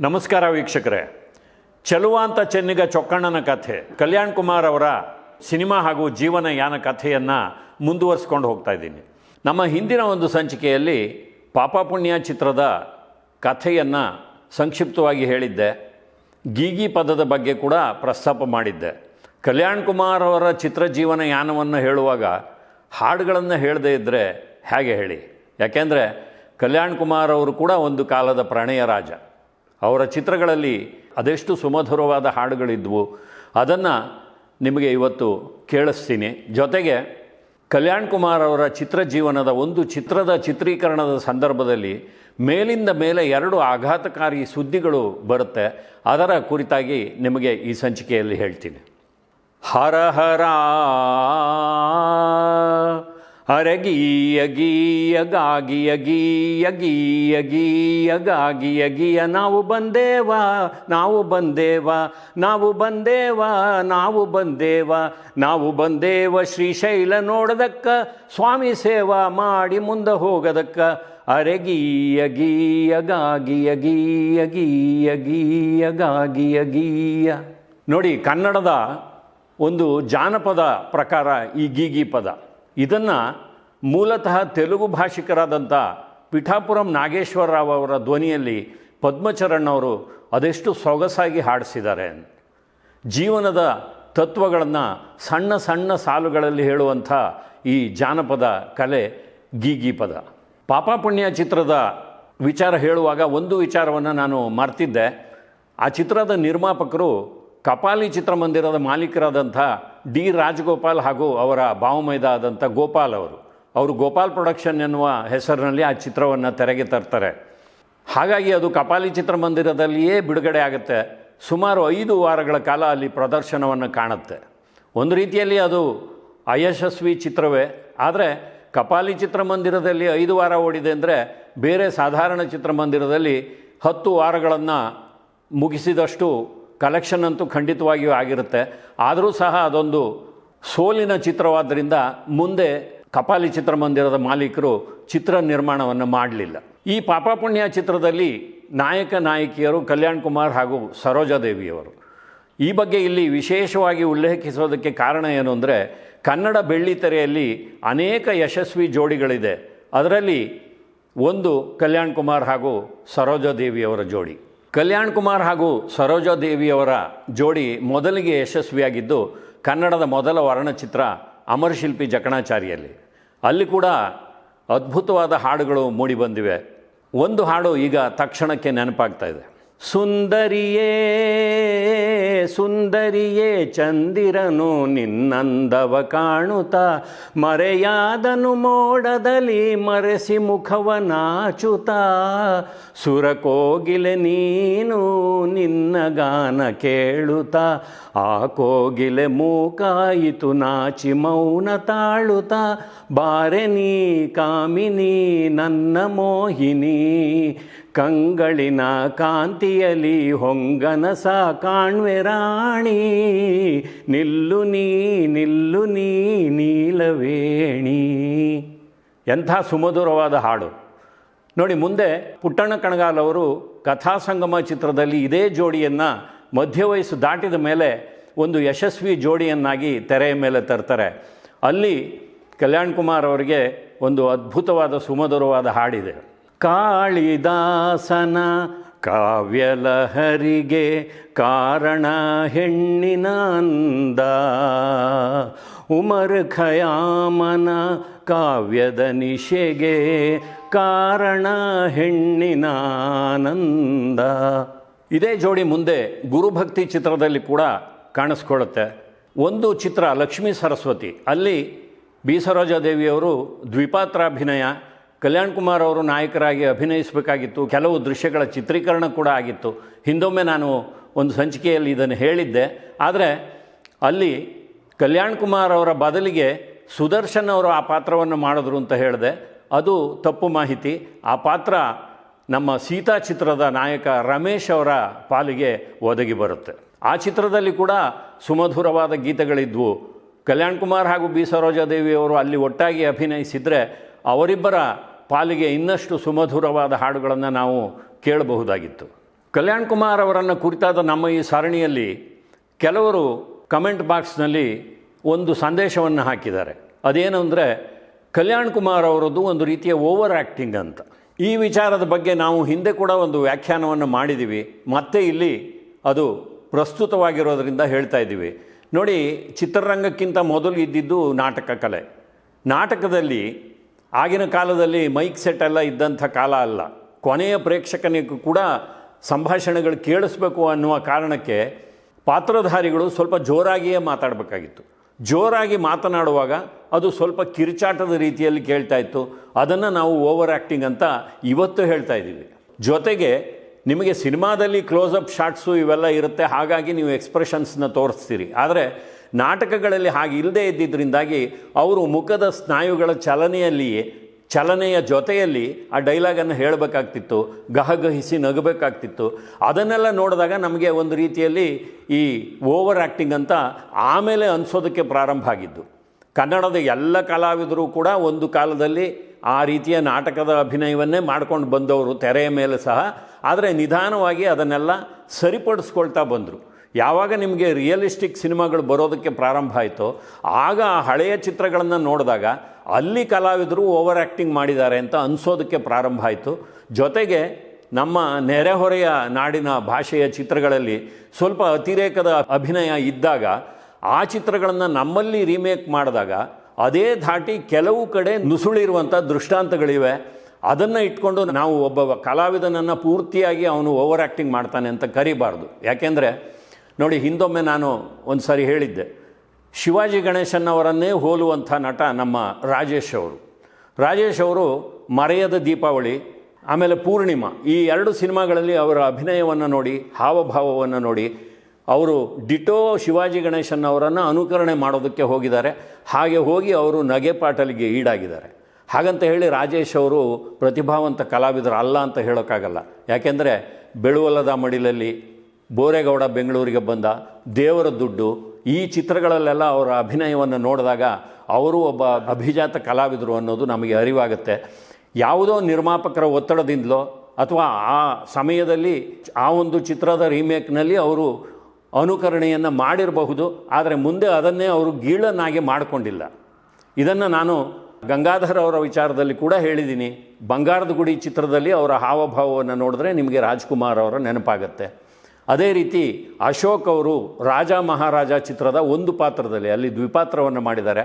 ನಮಸ್ಕಾರ ವೀಕ್ಷಕರೇ. ಚಲುವಾಂತ ಚೆನ್ನಿಗ ಚೊಕ್ಕಣ್ಣನ ಕಥೆ, ಕಲ್ಯಾಣ್ ಕುಮಾರ್ ಅವರ ಸಿನಿಮಾ ಹಾಗೂ ಜೀವನ ಯಾನ ಕಥೆಯನ್ನು ಮುಂದುವರಿಸ್ಕೊಂಡು ಹೋಗ್ತಾ ಇದ್ದೀನಿ. ನಮ್ಮ ಹಿಂದಿನ ಒಂದು ಸಂಚಿಕೆಯಲ್ಲಿ ಪಾಪ ಪುಣ್ಯ ಚಿತ್ರದ ಕಥೆಯನ್ನು ಸಂಕ್ಷಿಪ್ತವಾಗಿ ಹೇಳಿದ್ದೆ. ಗೀಗಿ ಪದದ ಬಗ್ಗೆ ಕೂಡ ಪ್ರಸ್ತಾಪ ಮಾಡಿದ್ದೆ. ಕಲ್ಯಾಣ್ ಕುಮಾರ್ ಅವರ ಚಿತ್ರಜೀವನ ಯಾನವನ್ನು ಹೇಳುವಾಗ ಹಾಡುಗಳನ್ನು ಹೇಳದೇ ಇದ್ದರೆ ಹೇಗೆ ಹೇಳಿ? ಯಾಕೆಂದರೆ ಕಲ್ಯಾಣ್ ಕುಮಾರ್ ಅವರು ಕೂಡ ಒಂದು ಕಾಲದ ಪ್ರಣಯ ರಾಜ. ಅವರ ಚಿತ್ರಗಳಲ್ಲಿ ಅದೆಷ್ಟು ಸುಮಧುರವಾದ ಹಾಡುಗಳಿದ್ವು, ಅದನ್ನು ನಿಮಗೆ ಇವತ್ತು ಕೇಳಿಸ್ತೀನಿ. ಜೊತೆಗೆ ಕಲ್ಯಾಣ್ ಕುಮಾರ್ ಅವರ ಚಿತ್ರಜೀವನದ ಒಂದು ಚಿತ್ರದ ಚಿತ್ರೀಕರಣದ ಸಂದರ್ಭದಲ್ಲಿ ಮೇಲಿಂದ ಮೇಲೆ ಎರಡು ಆಘಾತಕಾರಿ ಸುದ್ದಿಗಳು ಬರುತ್ತೆ, ಅದರ ಕುರಿತಾಗಿ ನಿಮಗೆ ಈ ಸಂಚಿಕೆಯಲ್ಲಿ ಹೇಳ್ತೀನಿ. ಹರ ಹರ ಅರಗೀಯ ಗೀಯ ಗಾಗಿಯ ಗೀಯ ಗೀಯ ಗೀಯ ನಾವು ಬಂದೇವ ನಾವು ಬಂದೇವ ನಾವು ಬಂದೇವ ನಾವು ಬಂದೇವ ನಾವು ಬಂದೇವ ಶ್ರೀಶೈಲ ನೋಡದಕ್ಕ, ಸ್ವಾಮಿ ಸೇವಾ ಮಾಡಿ ಮುಂದೆ ಹೋಗದಕ್ಕ. ಅರೆಗೀಯ ಗೀಯ ಗೀಯ ಗೀಯ ಗೀಯ ಗೀಯ ನೋಡಿ ಕನ್ನಡದ ಒಂದು ಜಾನಪದ ಪ್ರಕಾರ ಈ ಗೀಗಿ ಪದ ಇದನ್ನು ಮೂಲತಃ ತೆಲುಗು ಭಾಷಿಕರಾದಂಥ ಪಿಠಾಪುರಂ ನಾಗೇಶ್ವರ ರಾವ್ ಅವರ ಧ್ವನಿಯಲ್ಲಿ ಪದ್ಮಚರಣ್ ಅವರು ಅದೆಷ್ಟು ಸೊಗಸಾಗಿ ಹಾಡಿಸಿದ್ದಾರೆ. ಜೀವನದ ತತ್ವಗಳನ್ನು ಸಣ್ಣ ಸಣ್ಣ ಸಾಲುಗಳಲ್ಲಿ ಹೇಳುವಂಥ ಈ ಜಾನಪದ ಕಲೆ ಗೀಗಿ ಪದ ಪಾಪ ಪುಣ್ಯ ಚಿತ್ರದ ವಿಚಾರ ಹೇಳುವಾಗ ಒಂದು ವಿಚಾರವನ್ನು ನಾನು ಮರ್ತಿದ್ದೆ. ಆ ಚಿತ್ರದ ನಿರ್ಮಾಪಕರು ಕಪಾಲಿ ಚಿತ್ರಮಂದಿರದ ಮಾಲೀಕರಾದಂಥ ಡಿ ರಾಜಗೋಪಾಲ್ ಹಾಗೂ ಅವರ ಭಾವಮೈದ ಆದಂಥ ಗೋಪಾಲ್ ಅವರು. ಅವರು ಗೋಪಾಲ್ ಪ್ರೊಡಕ್ಷನ್ ಎನ್ನುವ ಹೆಸರಿನಲ್ಲಿ ಆ ಚಿತ್ರವನ್ನು ತೆರೆಗೆ ತರ್ತಾರೆ. ಹಾಗಾಗಿ ಅದು ಕಪಾಲಿ ಚಿತ್ರಮಂದಿರದಲ್ಲಿಯೇ ಬಿಡುಗಡೆ ಆಗುತ್ತೆ. ಸುಮಾರು ಐದು ವಾರಗಳ ಕಾಲ ಅಲ್ಲಿ ಪ್ರದರ್ಶನವನ್ನು ಕಾಣುತ್ತೆ. ಒಂದು ರೀತಿಯಲ್ಲಿ ಅದು ಅಯಶಸ್ವಿ ಚಿತ್ರವೇ. ಆದರೆ ಕಪಾಲಿ ಚಿತ್ರಮಂದಿರದಲ್ಲಿ ಐದು ವಾರ ಓಡಿದೆ ಅಂದರೆ ಬೇರೆ ಸಾಧಾರಣ ಚಿತ್ರಮಂದಿರದಲ್ಲಿ ಹತ್ತು ವಾರಗಳನ್ನು ಮುಗಿಸಿದಷ್ಟು ಕಲೆಕ್ಷನ್ ಅಂತೂ ಖಂಡಿತವಾಗಿಯೂ ಆಗಿರುತ್ತೆ. ಆದರೂ ಸಹ ಅದೊಂದು ಸೋಲಿನ ಚಿತ್ರವಾದ್ದರಿಂದ ಮುಂದೆ ಕಪಾಲಿ ಚಿತ್ರಮಂದಿರದ ಮಾಲೀಕರು ಚಿತ್ರ ನಿರ್ಮಾಣವನ್ನು ಮಾಡಲಿಲ್ಲ. ಈ ಪಾಪಪುಣ್ಯ ಚಿತ್ರದಲ್ಲಿ ನಾಯಕ ನಾಯಕಿಯರು ಕಲ್ಯಾಣ್ ಕುಮಾರ್ ಹಾಗೂ ಸರೋಜಾದೇವಿಯವರು ಈ ಬಗ್ಗೆ ಇಲ್ಲಿ ವಿಶೇಷವಾಗಿ ಉಲ್ಲೇಖಿಸೋದಕ್ಕೆ ಕಾರಣ ಏನು ಅಂದರೆ, ಕನ್ನಡ ಬೆಳ್ಳಿತೆರೆಯಲ್ಲಿ ಅನೇಕ ಯಶಸ್ವಿ ಜೋಡಿಗಳಿದೆ. ಅದರಲ್ಲಿ ಒಂದು ಕಲ್ಯಾಣ್ ಕುಮಾರ್ ಹಾಗೂ ಸರೋಜಾದೇವಿಯವರ ಜೋಡಿ. ಕಲ್ಯಾಣ್ ಕುಮಾರ್ ಹಾಗೂ ಸರೋಜಾದೇವಿಯವರ ಜೋಡಿ ಮೊದಲಿಗೆ ಯಶಸ್ವಿಯಾಗಿದ್ದು ಕನ್ನಡದ ಮೊದಲ ವರ್ಣಚಿತ್ರ ಅಮರಶಿಲ್ಪಿ ಜಕಣಾಚಾರಿಯಲ್ಲಿ. ಅಲ್ಲಿ ಕೂಡ ಅದ್ಭುತವಾದ ಹಾಡುಗಳು ಮೂಡಿಬಂದಿವೆ ಒಂದು ಹಾಡು ಈಗ ತಕ್ಷಣಕ್ಕೆ ನೆನಪಾಗ್ತಾ ಇದೆ. ಸುಂದರಿಯೇ ಸುಂದರಿಯೇ ಚಂದಿರನು ನಿನ್ನಂದವ ಕಾಣುತ್ತ. ಮರೆಯಾದನು ಮೋಡದಲ್ಲಿ ಮರೆಸಿ ಮುಖವ ನಾಚುತ ಸುರಕೋಗಿಲೆ ನೀನು ನಿನ್ನ ಗಾನ ಕೇಳುತ್ತ. ಆ ಕೋಗಿಲೆ ಮೂಕಾಯಿತು ನಾಚಿ ಮೌನ ತಾಳುತ ಬಾರೆ ನೀ ಕಾಮಿನಿ ನನ್ನ ಮೋಹಿನಿ. ಕಂಗಳಿನ ಕಾಂತಿಯಲಿ ಹೊಂಗನಸ ಕಾಣ್ವೆ ರಾಣಿ, ನಿಲ್ಲು ನೀ ನಿಲ್ಲು ನೀ, ನೀಲವೇಣಿ. ಎಂಥ ಸುಮಧುರವಾದ ಹಾಡು. ನೋಡಿ, ಮುಂದೆ ಪುಟ್ಟಣ್ಣ ಕಣಗಾಲ್ ಅವರು ಕಥಾಸಂಗಮ ಚಿತ್ರದಲ್ಲಿ ಇದೇ ಜೋಡಿಯನ್ನು ಮಧ್ಯವಯಸ್ಸು ದಾಟಿದ ಮೇಲೆ ಒಂದು ಯಶಸ್ವಿ ಜೋಡಿಯನ್ನಾಗಿ ತೆರೆಯ ಮೇಲೆ ತರ್ತಾರೆ. ಅಲ್ಲಿ ಕಲ್ಯಾಣ್ ಕುಮಾರ್ ಅವರಿಗೆ ಒಂದು ಅದ್ಭುತವಾದ ಸುಮಧುರವಾದ ಹಾಡಿದೆ. ಕಾಳಿದಾಸನ ಕಾವ್ಯಲಹರಿಗೆ ಕಾರಣ ಹೆಣ್ಣಿನ ಅಂದ ಉಮರ್ ಖಯಾಮನ ಕಾವ್ಯದ ನಿಶೆಗೆ ಕಾರಣ ಹೆಣ್ಣಿನ ಆನಂದ ಇದೇ ಜೋಡಿ ಮುಂದೆ ಗುರುಭಕ್ತಿ ಚಿತ್ರದಲ್ಲಿ ಕೂಡ ಕಾಣಿಸ್ಕೊಳ್ಳುತ್ತೆ. ಒಂದು ಚಿತ್ರ ಲಕ್ಷ್ಮೀ ಸರಸ್ವತಿ, ಅಲ್ಲಿ ಬಿ ಸರೋಜಾದೇವಿಯವರು ದ್ವಿಪಾತ್ರಾಭಿನಯ ಕಲ್ಯಾಣ್ ಕುಮಾರ್ ಅವರು ನಾಯಕರಾಗಿ ಅಭಿನಯಿಸಬೇಕಾಗಿತ್ತು. ಕೆಲವು ದೃಶ್ಯಗಳ ಚಿತ್ರೀಕರಣ ಕೂಡ ಆಗಿತ್ತು. ಹಿಂದೊಮ್ಮೆ ನಾನು ಒಂದು ಸಂಚಿಕೆಯಲ್ಲಿ ಇದನ್ನು ಹೇಳಿದ್ದೆ. ಆದರೆ ಅಲ್ಲಿ ಕಲ್ಯಾಣ್ ಕುಮಾರ್ ಅವರ ಬದಲಿಗೆ ಸುದರ್ಶನ್ ಅವರು ಆ ಪಾತ್ರವನ್ನು ಮಾಡಿದ್ರು ಅಂತ ಹೇಳಿದೆ. ಅದು ತಪ್ಪು ಮಾಹಿತಿ. ಆ ಪಾತ್ರ ನಮ್ಮ ಸೀತಾ ಚಿತ್ರದ ನಾಯಕ ರಮೇಶ್ ಅವರ ಪಾಲಿಗೆ ಒದಗಿ ಬರುತ್ತೆ. ಆ ಚಿತ್ರದಲ್ಲಿ ಕೂಡ ಸುಮಧುರವಾದ ಗೀತೆಗಳಿದ್ವು. ಕಲ್ಯಾಣ್ ಕುಮಾರ್ ಹಾಗೂ ಬಿ. ಸರೋಜಾದೇವಿಯವರು ಅಲ್ಲಿ ಒಟ್ಟಾಗಿ ಅಭಿನಯಿಸಿದರೆ ಅವರಿಬ್ಬರ ಪಾಲಿಗೆ ಇನ್ನಷ್ಟು ಸುಮಧುರವಾದ ಹಾಡುಗಳನ್ನು ನಾವು ಕೇಳಬಹುದಾಗಿತ್ತು. ಕಲ್ಯಾಣ್ ಕುಮಾರ್ ಅವರನ್ನು ಕುರಿತಾದ ನಮ್ಮ ಈ ಸರಣಿಯಲ್ಲಿ ಕೆಲವರು ಕಮೆಂಟ್ ಬಾಕ್ಸ್ನಲ್ಲಿ ಒಂದು ಸಂದೇಶವನ್ನು ಹಾಕಿದ್ದಾರೆ. ಅದೇನು ಅಂದರೆ, ಕಲ್ಯಾಣ್ ಕುಮಾರ್ ಅವರದ್ದು ಒಂದು ರೀತಿಯ ಓವರ್ ಆ್ಯಕ್ಟಿಂಗ್ ಅಂತ. ಈ ವಿಚಾರದ ಬಗ್ಗೆ ನಾವು ಹಿಂದೆ ಕೂಡ ಒಂದು ವ್ಯಾಖ್ಯಾನವನ್ನು ಮಾಡಿದ್ದೀವಿ ಮತ್ತೆ ಇಲ್ಲಿ ಅದು ಪ್ರಸ್ತುತವಾಗಿರೋದರಿಂದ ಹೇಳ್ತಾ ಇದ್ದೀವಿ. ನೋಡಿ, ಚಿತ್ರರಂಗಕ್ಕಿಂತ ಮೊದಲು ಇದ್ದಿದ್ದು ನಾಟಕ ಕಲೆ. ನಾಟಕದಲ್ಲಿ ಆಗಿನ ಕಾಲದಲ್ಲಿ ಮೈಕ್ ಸೆಟ್ ಎಲ್ಲ ಇದ್ದಂಥ ಕಾಲ ಅಲ್ಲ. ಕೊನೆಯ ಪ್ರೇಕ್ಷಕನಿಗೂ ಕೂಡ ಸಂಭಾಷಣೆಗಳು ಕೇಳಿಸ್ಬೇಕು ಅನ್ನುವ ಕಾರಣಕ್ಕೆ ಪಾತ್ರಧಾರಿಗಳು ಸ್ವಲ್ಪ ಜೋರಾಗಿಯೇ ಮಾತಾಡಬೇಕಾಗಿತ್ತು. ಜೋರಾಗಿ ಮಾತನಾಡುವಾಗ ಅದು ಸ್ವಲ್ಪ ಕಿರುಚಾಟದ ರೀತಿಯಲ್ಲಿ ಕೇಳ್ತಾ ಇತ್ತು. ಅದನ್ನು ನಾವು ಓವರ್ ಆ್ಯಕ್ಟಿಂಗ್ ಅಂತ ಇವತ್ತು ಹೇಳ್ತಾ ಇದ್ದೀವಿ. ಜೊತೆಗೆ ನಿಮಗೆ ಸಿನಿಮಾದಲ್ಲಿ ಕ್ಲೋಸಪ್ ಶಾಟ್ಸು ಇವೆಲ್ಲ ಇರುತ್ತೆ. ಹಾಗಾಗಿ ನೀವು ಎಕ್ಸ್ಪ್ರೆಷನ್ಸ್ನ ತೋರಿಸ್ತೀರಿ. ಆದರೆ ನಾಟಕಗಳಲ್ಲಿ ಹಾಗೆ ಇಲ್ಲದೇ ಇದ್ದಿದ್ದರಿಂದಾಗಿ ಅವರು ಮುಖದ ಸ್ನಾಯುಗಳ ಚಲನೆಯಲ್ಲಿಯೇ, ಚಲನೆಯ ಜೊತೆಯಲ್ಲಿ ಆ ಡೈಲಾಗನ್ನು ಹೇಳಬೇಕಾಗ್ತಿತ್ತು, ಗಹಗಹಿಸಿ ನಗಬೇಕಾಗ್ತಿತ್ತು. ಅದನ್ನೆಲ್ಲ ನೋಡಿದಾಗ ನಮಗೆ ಒಂದು ರೀತಿಯಲ್ಲಿ ಈ ಓವರ್ ಆ್ಯಕ್ಟಿಂಗ್ ಅಂತ ಆಮೇಲೆ ಅನಿಸೋದಕ್ಕೆ ಪ್ರಾರಂಭ ಆಗಿದ್ದು. ಕನ್ನಡದ ಎಲ್ಲ ಕಲಾವಿದರು ಕೂಡ ಒಂದು ಕಾಲದಲ್ಲಿ ಆ ರೀತಿಯ ನಾಟಕದ ಅಭಿನಯವನ್ನೇ ಮಾಡ್ಕೊಂಡು ಬಂದವರು ತೆರೆಯ ಮೇಲೆ ಸಹ. ಆದರೆ ನಿಧಾನವಾಗಿ ಅದನ್ನೆಲ್ಲ ಸರಿಪಡಿಸ್ಕೊಳ್ತಾ ಬಂದರು. ಯಾವಾಗ ನಿಮಗೆ ರಿಯಲಿಸ್ಟಿಕ್ ಸಿನಿಮಾಗಳು ಬರೋದಕ್ಕೆ ಪ್ರಾರಂಭ ಆಯಿತೋ, ಆಗ ಆ ಹಳೆಯ ಚಿತ್ರಗಳನ್ನು ನೋಡಿದಾಗ ಅಲ್ಲಿ ಕಲಾವಿದರು ಓವರ್ ಆ್ಯಕ್ಟಿಂಗ್ ಮಾಡಿದ್ದಾರೆ ಅಂತ ಅನಿಸೋದಕ್ಕೆ ಪ್ರಾರಂಭ ಆಯಿತು. ಜೊತೆಗೆ ನಮ್ಮ ನೆರೆಹೊರೆಯ ನಾಡಿನ ಭಾಷೆಯ ಚಿತ್ರಗಳಲ್ಲಿ ಸ್ವಲ್ಪ ಅತಿರೇಕದ ಅಭಿನಯ ಇದ್ದಾಗ, ಆ ಚಿತ್ರಗಳನ್ನು ನಮ್ಮಲ್ಲಿ ರೀಮೇಕ್ ಮಾಡಿದಾಗ ಅದೇ ಧಾಟಿ ಕೆಲವು ಕಡೆ ನುಸುಳಿರುವಂಥ ದೃಷ್ಟಾಂತಗಳಿವೆ. ಅದನ್ನು ಇಟ್ಕೊಂಡು ನಾವು ಒಬ್ಬ ಕಲಾವಿದನನ್ನು ಪೂರ್ತಿಯಾಗಿ ಅವನು ಓವರ್ ಆ್ಯಕ್ಟಿಂಗ್ ಮಾಡ್ತಾನೆ ಅಂತ ಕರಿಬಾರ್ದು. ಯಾಕೆಂದರೆ ನೋಡಿ, ಹಿಂದೊಮ್ಮೆ ನಾನು ಒಂದು ಸಾರಿ ಹೇಳಿದ್ದೆ. ಶಿವಾಜಿ ಗಣೇಶನ್ ಅವರನ್ನೇ ಹೋಲುವಂಥ ನಟ ನಮ್ಮ ರಾಜೇಶ್ ಅವರು. ರಾಜೇಶ್ ಅವರು ಮರೆಯದ ದೀಪಾವಳಿ, ಆಮೇಲೆ ಪೂರ್ಣಿಮಾ, ಈ ಎರಡು ಸಿನಿಮಾಗಳಲ್ಲಿ ಅವರ ಅಭಿನಯವನ್ನು ನೋಡಿ, ಹಾವಭಾವವನ್ನು ನೋಡಿ, ಅವರು ಡಿಟೋ ಶಿವಾಜಿ ಗಣೇಶನ್ ಅವರನ್ನು ಅನುಕರಣೆ ಮಾಡೋದಕ್ಕೆ ಹೋಗಿದ್ದಾರೆ. ಹಾಗೆ ಹೋಗಿ ಅವರು ನಗೆಪಾಟಲಿಗೆ ಈಡಾಗಿದ್ದಾರೆ. ಹಾಗಂತ ಹೇಳಿ ರಾಜೇಶ್ ಅವರು ಪ್ರತಿಭಾವಂತ ಕಲಾವಿದರು ಅಲ್ಲ ಅಂತ ಹೇಳೋಕ್ಕಾಗಲ್ಲ. ಯಾಕೆಂದರೆ ಬೆಳುವಲ್ಲದ ಮಡಿಲಲ್ಲಿ ಬೋರೇಗೌಡ ಬೆಂಗಳೂರಿಗೆ ಬಂದ ದೇವರ ದುಡ್ಡು, ಈ ಚಿತ್ರಗಳಲ್ಲೆಲ್ಲ ಅವರ ಅಭಿನಯವನ್ನು ನೋಡಿದಾಗ ಅವರು ಒಬ್ಬ ಅಭಿಜಾತ ಕಲಾವಿದರು ಅನ್ನೋದು ನಮಗೆ ಅರಿವಾಗುತ್ತೆ. ಯಾವುದೋ ನಿರ್ಮಾಪಕರ ಒತ್ತಡದಿಂದಲೋ ಅಥವಾ ಆ ಸಮಯದಲ್ಲಿ ಆ ಒಂದು ಚಿತ್ರದ ರೀಮೇಕ್ನಲ್ಲಿ ಅವರು ಅನುಕರಣೆಯನ್ನು ಮಾಡಿರಬಹುದು, ಆದರೆ ಮುಂದೆ ಅದನ್ನೇ ಅವರು ಗೀಳನ್ನಾಗಿ ಮಾಡಿಕೊಂಡಿಲ್ಲ. ಇದನ್ನು ನಾನು ಗಂಗಾಧರ್ ಅವರ ವಿಚಾರದಲ್ಲಿ ಕೂಡ ಹೇಳಿದ್ದೀನಿ. ಬಂಗಾರದ ಗುಡಿ ಚಿತ್ರದಲ್ಲಿ ಅವರ ಹಾವಭಾವವನ್ನು ನೋಡಿದ್ರೆ ನಿಮಗೆ ರಾಜ್ಕುಮಾರ್ ಅವರ ನೆನಪಾಗತ್ತೆ. ಅದೇ ರೀತಿ ಅಶೋಕ್ ಅವರು ರಾಜ ಮಹಾರಾಜ ಚಿತ್ರದ ಒಂದು ಪಾತ್ರದಲ್ಲಿ, ಅಲ್ಲಿ ದ್ವಿಪಾತ್ರವನ್ನು ಮಾಡಿದ್ದಾರೆ.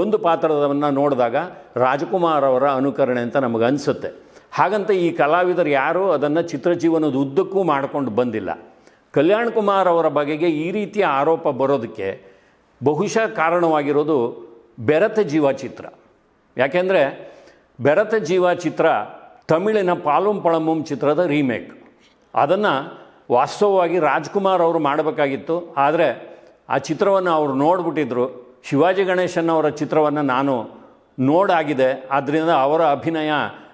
ಒಂದು ಪಾತ್ರವನ್ನು ನೋಡಿದಾಗ ರಾಜಕುಮಾರ್ ಅವರ ಅನುಕರಣೆ ಅಂತ ನಮಗೆ ಅನಿಸುತ್ತೆ. ಹಾಗಂತ ಈ ಕಲಾವಿದರು ಯಾರೂ ಅದನ್ನು ಚಿತ್ರಜೀವನದ ಉದ್ದಕ್ಕೂ ಮಾಡಿಕೊಂಡು ಬಂದಿಲ್ಲ. ಕಲ್ಯಾಣ್ ಕುಮಾರ್ ಅವರ ಬಗೆಗೆ ಈ ರೀತಿಯ ಆರೋಪ ಬರೋದಕ್ಕೆ ಬಹುಶಃ ಕಾರಣವಾಗಿರೋದು ಬೆರತ ಜೀವ ಚಿತ್ರ. ಯಾಕೆಂದರೆ ಬೆರತ ಜೀವ ಚಿತ್ರ ತಮಿಳಿನ ಪಾಲುಂ ಪಳಮುಂ ಚಿತ್ರದ ರೀಮೇಕ್. ಅದನ್ನು ವಾಸ್ತವವಾಗಿ ರಾಜ್ಕುಮಾರ್ ಅವರು ಮಾಡಬೇಕಾಗಿತ್ತು. ಆದರೆ ಆ ಚಿತ್ರವನ್ನು ಅವರು ನೋಡಿಬಿಟ್ಟಿದ್ರು. ಶಿವಾಜಿ ಗಣೇಶನ್ ಅವರ ಚಿತ್ರವನ್ನು ನಾನು ನೋಡಾಗಿದೆ. ಆದ್ದರಿಂದ ಅವರ ಅಭಿನಯ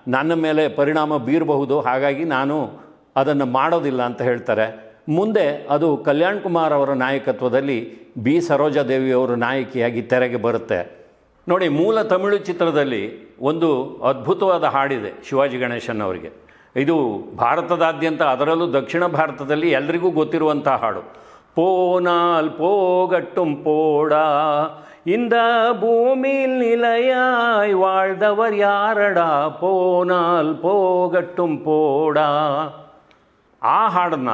ನನ್ನ ಮೇಲೆ ಪರಿಣಾಮ ಬೀರಬಹುದು. ಹಾಗಾಗಿ ನಾನು ಅದನ್ನು ಮಾಡೋದಿಲ್ಲ ಅಂತ ಹೇಳ್ತಾರೆ. ಮುಂದೆ ಅದು ಕಲ್ಯಾಣ್ ಕುಮಾರ್ ಅವರ ನಾಯಕತ್ವದಲ್ಲಿ ಬಿ. ಸರೋಜಾದೇವಿ ಅವರು ನಾಯಕಿಯಾಗಿ ತೆರೆಗೆ ಬರುತ್ತೆ. ನೋಡಿ, ಮೂಲ ತಮಿಳು ಚಿತ್ರದಲ್ಲಿ ಒಂದು ಅದ್ಭುತವಾದ ಹಾಡಿದೆ ಶಿವಾಜಿ ಗಣೇಶನ್ ಅವರಿಗೆ. ಇದು ಭಾರತದಾದ್ಯಂತ, ಅದರಲ್ಲೂ ದಕ್ಷಿಣ ಭಾರತದಲ್ಲಿ ಎಲ್ರಿಗೂ ಗೊತ್ತಿರುವಂಥ ಹಾಡು. ಪೋನಾಲ್ ಪೋಗಟ್ಟುಂ ಪೋಡ, ಇಂದ ಭೂಮಿ நிலையாய் ವಾಳ್ದವರ್ ಯಾರಡ? ಪೋನಾಲ್ போಗಟ್ಟುಂ ಪೋಡ. ಆ ಹಾಡನ್ನ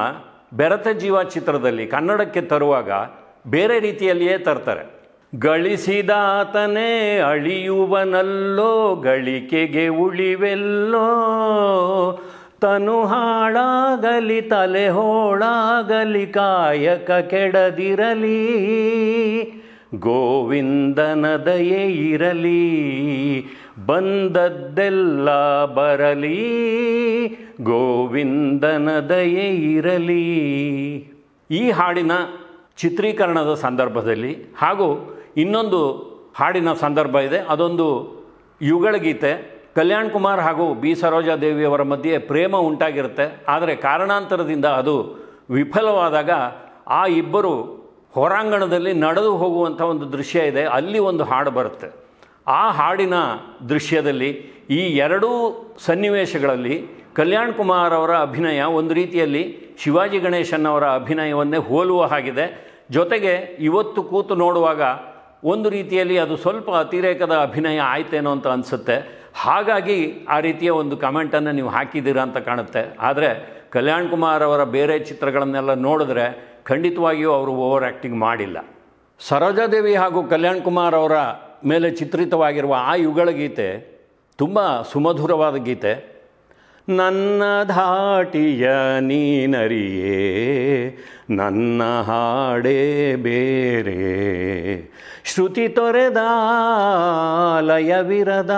ಬೆರತ ಜೀವ ಚಿತ್ರದಲ್ಲಿ ಕನ್ನಡಕ್ಕೆ ತರುವಾಗ ಬೇರೆ ರೀತಿಯಲ್ಲಿಯೇ ತರ್ತಾರೆ. ಗಳಿಸಿದಾತನೇ ಅಳಿಯುವನಲ್ಲೋ, ಗಳಿಕೆಗೆ ಉಳಿವೆಲ್ಲೋ ತನು ಹಾಳಾಗಲಿ, ತಲೆ ಹೋಳಾಗಲಿ, ಕಾಯಕ ಕೆಡದಿರಲಿ. ಗೋವಿಂದನ ದಯೆ ಇರಲಿ, ಬಂದದ್ದೆಲ್ಲ ಬರಲಿ. ಗೋವಿಂದನ ದಯೆ ಇರಲಿ. ಈ ಹಾಡಿನ ಚಿತ್ರೀಕರಣದ ಸಂದರ್ಭದಲ್ಲಿ ಹಾಗೂ ಇನ್ನೊಂದು ಹಾಡಿನ ಸಂದರ್ಭ ಇದೆ. ಅದೊಂದು ಯುಗಳ ಗೀತೆ ಕಲ್ಯಾಣ್ ಕುಮಾರ್ ಹಾಗೂ ಬಿ ಸರೋಜಾದೇವಿಯವರ ಮಧ್ಯೆ ಪ್ರೇಮ ಉಂಟಾಗಿರುತ್ತೆ. ಆದರೆ ಕಾರಣಾಂತರದಿಂದ ಅದು ವಿಫಲವಾದಾಗ ಆ ಇಬ್ಬರು ಹೊರಾಂಗಣದಲ್ಲಿ ನಡೆದು ಹೋಗುವಂಥ ಒಂದು ದೃಶ್ಯ ಇದೆ. ಅಲ್ಲಿ ಒಂದು ಹಾಡು ಬರುತ್ತೆ. ಆ ಹಾಡಿನ ದೃಶ್ಯದಲ್ಲಿ ಈ ಎರಡೂ ಸನ್ನಿವೇಶಗಳಲ್ಲಿ ಕಲ್ಯಾಣ್ ಕುಮಾರ್ ಅವರ ಅಭಿನಯ ಒಂದು ರೀತಿಯಲ್ಲಿ ಶಿವಾಜಿ ಗಣೇಶನ್ ಅವರ ಅಭಿನಯವನ್ನೇ ಹೋಲುವ ಹಾಗಿದೆ. ಜೊತೆಗೆ ಇವತ್ತು ಕೂತು ನೋಡುವಾಗ ಒಂದು ರೀತಿಯಲ್ಲಿ ಅದು ಸ್ವಲ್ಪ ಅತಿರೇಕದ ಅಭಿನಯ ಆಯ್ತೇನೋ ಅಂತ ಅನಿಸುತ್ತೆ. ಹಾಗಾಗಿ ಆ ರೀತಿಯ ಒಂದು ಕಮೆಂಟನ್ನು ನೀವು ಹಾಕಿದ್ದೀರಾ ಅಂತ ಕಾಣುತ್ತೆ. ಆದರೆ ಕಲ್ಯಾಣ್ ಕುಮಾರ್ ಅವರ ಬೇರೆ ಚಿತ್ರಗಳನ್ನೆಲ್ಲ ನೋಡಿದ್ರೆ ಖಂಡಿತವಾಗಿಯೂ ಅವರು ಓವರ್ ಆ್ಯಕ್ಟಿಂಗ್ ಮಾಡಿಲ್ಲ. ಸರೋಜಾದೇವಿ ಹಾಗೂ ಕಲ್ಯಾಣ್ ಕುಮಾರ್ ಅವರ ಮೇಲೆ ಚಿತ್ರಿತವಾಗಿರುವ ಆ ಯುಗಳ ಗೀತೆ ತುಂಬ ಸುಮಧುರವಾದ ಗೀತೆ. ನನ್ನ ಧಾಟಿಯ ನೀನರಿಯೇ, ನನ್ನ ಹಾಡೇ ಬೇರೆ. ಶ್ರುತಿ ತೊರೆದ ಲಯವಿರದ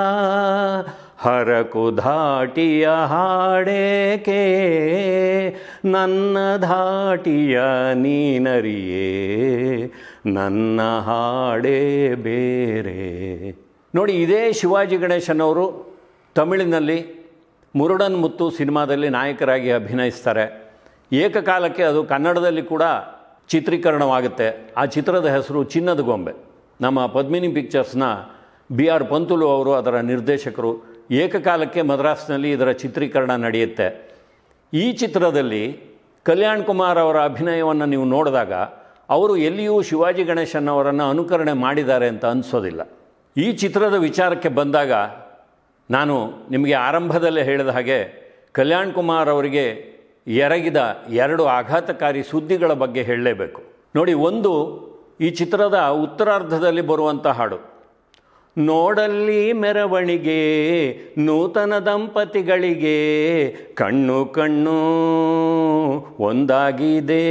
ಹರಕು ಧಾಟಿಯ ಹಾಡೇಕೆ ನನ್ನ ಧಾಟಿಯ ನೀನರಿಯೇ, ನನ್ನ ಹಾಡೇ ಬೇರೆ. ನೋಡಿ, ಇದೇ ಶಿವಾಜಿ ಗಣೇಶನವರು ತಮಿಳಿನಲ್ಲಿ ಮುರುಡನ್ ಮುತ್ತು ಸಿನಿಮಾದಲ್ಲಿ ನಾಯಕರಾಗಿ ಅಭಿನಯಿಸ್ತಾರೆ. ಏಕಕಾಲಕ್ಕೆ ಅದು ಕನ್ನಡದಲ್ಲಿ ಕೂಡ ಚಿತ್ರೀಕರಣವಾಗುತ್ತೆ. ಆ ಚಿತ್ರದ ಹೆಸರು ಚಿನ್ನದ ಗೊಂಬೆ. ನಮ್ಮ ಪದ್ಮಿನಿ ಪಿಕ್ಚರ್ಸ್ನ ಬಿ ಆರ್ ಪಂತುಲು ಅವರು ಅದರ ನಿರ್ದೇಶಕರು. ಏಕಕಾಲಕ್ಕೆ ಮದ್ರಾಸ್ನಲ್ಲಿ ಇದರ ಚಿತ್ರೀಕರಣ ನಡೆಯುತ್ತೆ. ಈ ಚಿತ್ರದಲ್ಲಿ ಕಲ್ಯಾಣ್ ಕುಮಾರ್ ಅವರ ಅಭಿನಯವನ್ನು ನೀವು ನೋಡಿದಾಗ ಅವರು ಎಲ್ಲಿಯೂ ಶಿವಾಜಿ ಗಣೇಶನ್ ಅವರನ್ನು ಅನುಕರಣೆ ಮಾಡಿದ್ದಾರೆ ಅಂತ ಅನಿಸೋದಿಲ್ಲ. ಈ ಚಿತ್ರದ ವಿಚಾರಕ್ಕೆ ಬಂದಾಗ ನಾನು ನಿಮಗೆ ಆರಂಭದಲ್ಲೇ ಹೇಳಿದ ಹಾಗೆ ಕಲ್ಯಾಣ್ ಕುಮಾರ್ ಅವರಿಗೆ ಎರಗಿದ ಎರಡು ಆಘಾತಕಾರಿ ಸುದ್ದಿಗಳ ಬಗ್ಗೆ ಹೇಳಲೇಬೇಕು. ನೋಡಿ, ಒಂದು ಈ ಚಿತ್ರದ ಉತ್ತರಾರ್ಧದಲ್ಲಿ ಬರುವಂಥ ಹಾಡು. ನೋಡಲ್ಲಿ ಮೆರವಣಿಗೆ, ನೂತನ ದಂಪತಿಗಳಿಗೆ ಕಣ್ಣು ಕಣ್ಣು ಒಂದಾಗಿದೆ.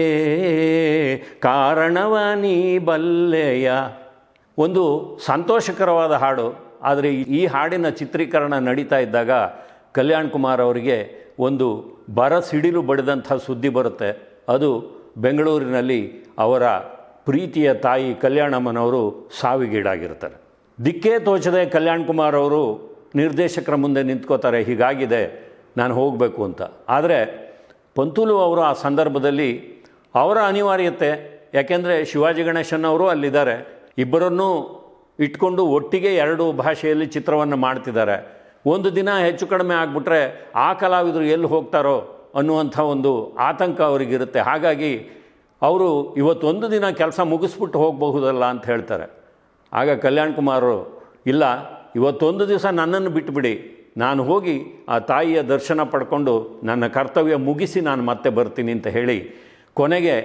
ಕಾರಣವ ನೀ ಬಲ್ಲೆಯ. ಒಂದು ಸಂತೋಷಕರವಾದ ಹಾಡು. ಆದರೆ ಈ ಹಾಡಿನ ಚಿತ್ರೀಕರಣ ನಡೀತಾ ಇದ್ದಾಗ ಕಲ್ಯಾಣ್ ಕುಮಾರ್ ಅವರಿಗೆ ಒಂದು ಬರ ಸಿಡಿಲು ಬಡಿದಂಥ ಸುದ್ದಿ ಬರುತ್ತೆ. ಅದು ಬೆಂಗಳೂರಿನಲ್ಲಿ ಅವರ ಪ್ರೀತಿಯ ತಾಯಿ ಕಲ್ಯಾಣಮ್ಮನವರು ಸಾವಿಗೀಡಾಗಿರ್ತಾರೆ. ದಿಕ್ಕೇ ತೋಚದೆ ಕಲ್ಯಾಣ್ ಕುಮಾರ್ ಅವರು ನಿರ್ದೇಶಕರ ಮುಂದೆ ನಿಂತ್ಕೋತಾರೆ, ಹೀಗಾಗಿದೆ, ನಾನು ಹೋಗಬೇಕು ಅಂತ. ಆದರೆ ಪಂತುಲು ಅವರು ಆ ಸಂದರ್ಭದಲ್ಲಿ ಅವರ ಅನಿವಾರ್ಯತೆ, ಯಾಕೆಂದರೆ ಶಿವಾಜಿ ಗಣೇಶನ್ ಅವರು ಅಲ್ಲಿದ್ದಾರೆ. ಇಬ್ಬರನ್ನೂ ಇಟ್ಕೊಂಡು ಒಟ್ಟಿಗೆ ಎರಡು ಭಾಷೆಯಲ್ಲಿ ಚಿತ್ರವನ್ನು ಮಾಡ್ತಿದ್ದಾರೆ. ಒಂದು ದಿನ ಹೆಚ್ಚು ಕಡಿಮೆ ಆಗಿಬಿಟ್ರೆ ಆ ಕಲಾವಿದರು ಎಲ್ಲಿ ಹೋಗ್ತಾರೋ ಅನ್ನುವಂಥ ಒಂದು ಆತಂಕ ಅವರಿಗಿರುತ್ತೆ. ಹಾಗಾಗಿ ಅವರು ಇವತ್ತೊಂದು ದಿನ ಕೆಲಸ ಮುಗಿಸ್ಬಿಟ್ಟು ಹೋಗಬಹುದಲ್ಲ ಅಂತ ಹೇಳ್ತಾರೆ. ಆಗ ಕಲ್ಯಾಣ್ ಕುಮಾರರು ಇಲ್ಲ, ಇವತ್ತೊಂದು ದಿವಸ ನನ್ನನ್ನು ಬಿಟ್ಟುಬಿಡಿ ನಾನು ಹೋಗಿ ಆ ತಾಯಿಯ ದರ್ಶನ ಪಡ್ಕೊಂಡು ನನ್ನ ಕರ್ತವ್ಯ ಮುಗಿಸಿ ನಾನು ಮತ್ತೆ ಬರ್ತೀನಿ ಅಂತ ಹೇಳಿ ಕೊನೆಗೆ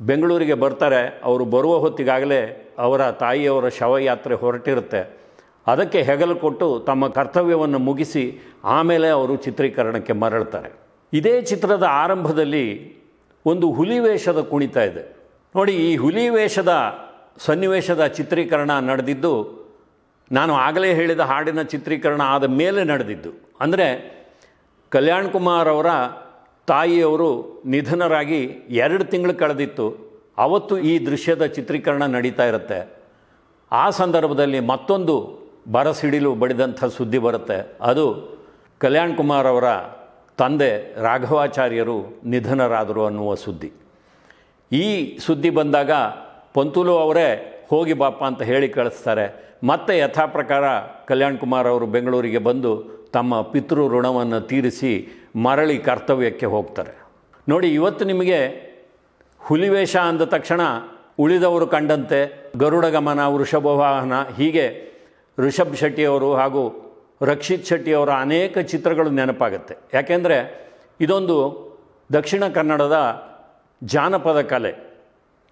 ಬೆಂಗಳೂರಿಗೆ ಬರ್ತಾರೆ. ಅವರು ಬರುವ ಹೊತ್ತಿಗಾಗಲೇ ಅವರ ತಾಯಿಯವರ ಶವಯಾತ್ರೆ ಹೊರಟಿರುತ್ತೆ. ಅದಕ್ಕೆ ಹೆಗಲು ಕೊಟ್ಟು ತಮ್ಮ ಕರ್ತವ್ಯವನ್ನು ಮುಗಿಸಿ ಆಮೇಲೆ ಅವರು ಚಿತ್ರೀಕರಣಕ್ಕೆ ಮರಳ್ತಾರೆ ಇದೇ ಚಿತ್ರದ ಆರಂಭದಲ್ಲಿ ಒಂದು ಹುಲಿ ವೇಷದ ಕುಣಿತ ಇದೆ. ನೋಡಿ, ಈ ಹುಲಿ ವೇಷದ ಸನ್ನಿವೇಶದ ಚಿತ್ರೀಕರಣ ನಡೆದಿದ್ದು, ನಾನು ಆಗಲೇ ಹೇಳಿದ ಹಾಡಿನ ಚಿತ್ರೀಕರಣ ಆದ ಮೇಲೆ ನಡೆದಿದ್ದು. ಅಂದರೆ, ಕಲ್ಯಾಣ್ ಕುಮಾರ್ ಅವರ ತಾಯಿಯವರು ನಿಧನರಾಗಿ ಎರಡು ತಿಂಗಳು ಕಳೆದಿತ್ತು. ಅವತ್ತು ಈ ದೃಶ್ಯದ ಚಿತ್ರೀಕರಣ ನಡೀತಾ ಇರುತ್ತೆ. ಆ ಸಂದರ್ಭದಲ್ಲಿ ಮತ್ತೊಂದು ಬರಸಿಡಿಲು ಬಡಿದಂಥ ಸುದ್ದಿ ಬರುತ್ತೆ. ಅದು ಕಲ್ಯಾಣ್ ಕುಮಾರ್ ಅವರ ತಂದೆ ರಾಘವಾಚಾರ್ಯರು ನಿಧನರಾದರು ಅನ್ನುವ ಸುದ್ದಿ. ಈ ಸುದ್ದಿ ಬಂದಾಗ ಪಂತುಲು ಅವರೇ, ಹೋಗಿ ಬಾಪ ಅಂತ ಹೇಳಿ ಕಳಿಸ್ತಾರೆ. ಮತ್ತೆ ಯಥಾ ಪ್ರಕಾರ ಕಲ್ಯಾಣ್ ಕುಮಾರ್ ಅವರು ಬೆಂಗಳೂರಿಗೆ ಬಂದು ತಮ್ಮ ಪಿತೃ ಋಣವನ್ನು ತೀರಿಸಿ ಮರಳಿ ಕರ್ತವ್ಯಕ್ಕೆ ಹೋಗ್ತಾರೆ. ನೋಡಿ, ಇವತ್ತು ನಿಮಗೆ ಹುಲಿವೇಷ ಅಂದ ತಕ್ಷಣ ಉಳಿದವರು ಕಂಡಂತೆ ಗರುಡಗಮನ ವೃಷಭವಾಹನ ಹೀಗೆ ಋಷಭ್ ಶೆಟ್ಟಿಯವರು ಹಾಗೂ ರಕ್ಷಿತ್ ಶೆಟ್ಟಿಯವರ ಅನೇಕ ಚಿತ್ರಗಳು ನೆನಪಾಗುತ್ತೆ. ಯಾಕೆಂದರೆ ಇದೊಂದು ದಕ್ಷಿಣ ಕನ್ನಡದ ಜಾನಪದ ಕಲೆ.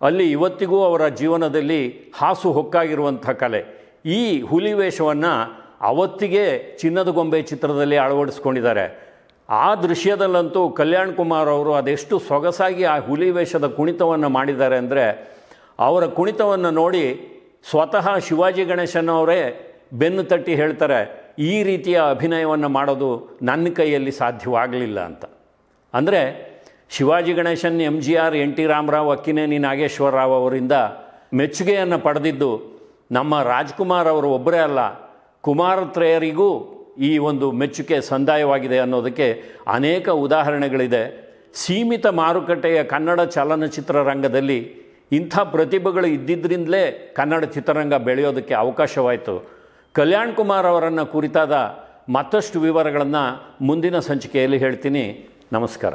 ಅಲ್ಲಿ ಇವತ್ತಿಗೂ ಅವರ ಜೀವನದಲ್ಲಿ ಹಾಸು ಹೊಕ್ಕಾಗಿರುವಂಥ ಕಲೆ. ಈ ಹುಲಿ ವೇಷವನ್ನು ಅವತ್ತಿಗೆ ಚಿನ್ನದ ಗೊಂಬೆ ಚಿತ್ರದಲ್ಲಿ ಅಳವಡಿಸ್ಕೊಂಡಿದ್ದಾರೆ. ಆ ದೃಶ್ಯದಲ್ಲಂತೂ ಕಲ್ಯಾಣ್ ಕುಮಾರ್ ಅವರು ಅದೆಷ್ಟು ಸೊಗಸಾಗಿ ಆ ಹುಲಿ ವೇಷದ ಕುಣಿತವನ್ನು ಮಾಡಿದ್ದಾರೆ ಅಂದರೆ ಅವರ ಕುಣಿತವನ್ನು ನೋಡಿ ಸ್ವತಃ ಶಿವಾಜಿ ಗಣೇಶನ್ ಅವರೇ ಬೆನ್ನು ತಟ್ಟಿ ಹೇಳ್ತಾರೆ, ಈ ರೀತಿಯ ಅಭಿನಯವನ್ನು ಮಾಡೋದು ನನ್ನ ಕೈಯಲ್ಲಿ ಸಾಧ್ಯವಾಗಲಿಲ್ಲ ಅಂತ. ಅಂದರೆ Shivaji Ganesan M G R, N T Rama Rao, Akkineni Nageswara Rao ಅವರಿಂದ ಮೆಚ್ಚುಗೆಯನ್ನು ಪಡೆದಿದ್ದು ನಮ್ಮ ರಾಜ್ಕುಮಾರ್ ಅವರು ಒಬ್ಬರೇ ಅಲ್ಲ, ಕುಮಾರತ್ರಯರಿಗೂ ಈ ಒಂದು ಮೆಚ್ಚುಗೆ ಸಂದಾಯವಾಗಿದೆ ಅನ್ನೋದಕ್ಕೆ ಅನೇಕ ಉದಾಹರಣೆಗಳಿದೆ. ಸೀಮಿತ ಮಾರುಕಟ್ಟೆಯ ಕನ್ನಡ ಚಲನಚಿತ್ರ ರಂಗದಲ್ಲಿ ಇಂಥ ಪ್ರತಿಭೆಗಳು ಇದ್ದಿದ್ದರಿಂದಲೇ ಕನ್ನಡ ಚಿತ್ರರಂಗ ಬೆಳೆಯೋದಕ್ಕೆ ಅವಕಾಶವಾಯಿತು. ಕಲ್ಯಾಣ್ ಕುಮಾರ್ ಅವರನ್ನು ಕುರಿತಾದ ಮತ್ತಷ್ಟು ವಿವರಗಳನ್ನು ಮುಂದಿನ ಸಂಚಿಕೆಯಲ್ಲಿ ಹೇಳ್ತೀನಿ. ನಮಸ್ಕಾರ.